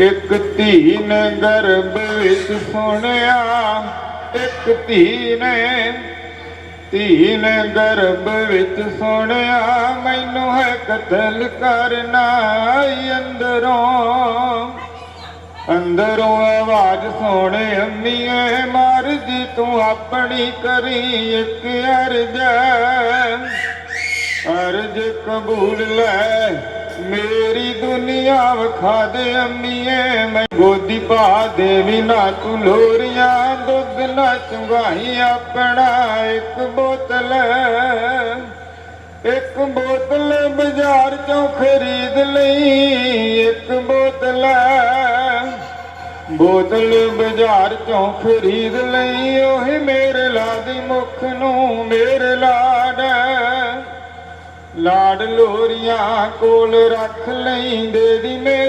ਇੱਕ ਧੀ ਨੇ ਗਰਭ ਵਿੱਚ ਸੁਣਿਆ ਇੱਕ ਧੀ ਨੇ ਧੀ ਨੇ ਗਰਭ ਵਿੱਚ ਸੁਣਿਆ ਮੈਨੂੰ ਹੈ ਕਤਲ ਕਰਨਾ ਈ ਅੰਦਰੋਂ। ਅੰਦਰੋਂ ਆਵਾਜ਼ ਸੁਣੇ ਅੰਮੀਏ ਮਰ ਜੀ ਤੂੰ ਆਪਣੀ ਕਰੀ ਇੱਕ ਅਰਜ਼। ਅਰਜ਼ ਕਬੂਲ ਲੈ, ਮੇਰੀ ਦੁਨੀਆ ਵਿਖਾ ਦੇ ਅੰਮੀਏ, ਮੈਂ ਗੋਦੀ ਪਾ ਦੇਵੀ ਨਾ ਤੂੰ ਲੋਰੀਆਂ ਦੁੱਧ ਨਾ ਚੁੰਗਾਈ ਆਪਣਾ, ਇੱਕ ਬੋਤਲ ਇੱਕ ਬੋਤਲ ਬਾਜ਼ਾਰ ਚੋਂ ਖਰੀਦ ਲਈ, ਇੱਕ ਬੋਤਲ ਬੋਤਲ ਬਾਜ਼ਾਰ ਚੋਂ ਖਰੀਦ ਲਈ ਓਏ ਮੇਰੇ ਲਾ ਦੀ ਮੁਖ ਨੂੰ, ਮੇਰੇ ਲਾ ਲਾਡ ਲੋਰੀਆਂ ਕੋਲ ਰੱਖ ਲੈਂਦੇ ਦੀ ਮੇਰੇ